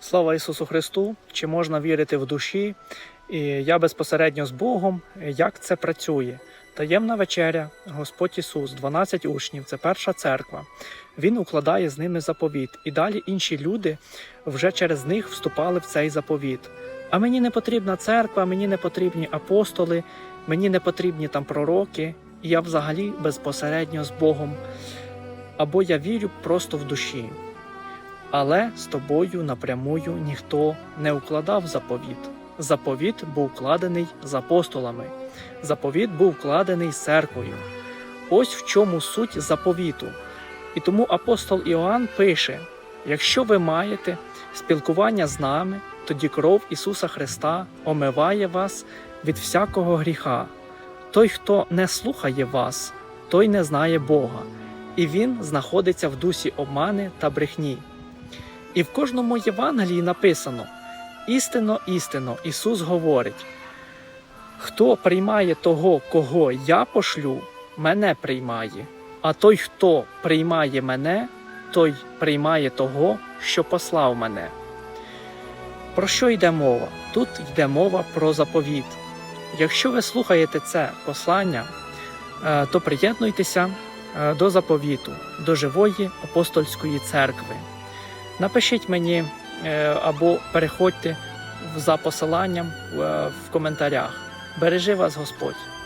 Слава Ісусу Христу! Чи можна вірити в душі? І я безпосередньо з Богом. Як це працює? Таємна вечеря, Господь Ісус, 12 учнів, це перша церква. Він укладає з ними заповіт, і далі інші люди вже через них вступали в цей заповіт. А мені не потрібна церква, мені не потрібні апостоли, мені не потрібні там пророки, і я взагалі безпосередньо з Богом. Або я вірю просто в душі. Але з тобою напрямую ніхто не укладав заповіт. Заповіт був укладений з апостолами. Заповіт був вкладений з церквою. Ось в чому суть заповіту. І тому апостол Іоанн пише: якщо ви маєте спілкування з нами, тоді кров Ісуса Христа омиває вас від всякого гріха. Той, хто не слухає вас, той не знає Бога, і він знаходиться в дусі обмани та брехні. І в кожному Євангелії написано: істинно, істинно, Ісус говорить: хто приймає того, кого я пошлю, мене приймає, а той, хто приймає мене, той приймає того, що послав мене. Про що йде мова? Тут йде мова про заповіт. Якщо ви слухаєте це послання, е, то приєднуйтеся е, до заповіту, до живої апостольської церкви. Напишіть мені е, або переходьте за посиланням е, в коментарях. Бережи вас Господь!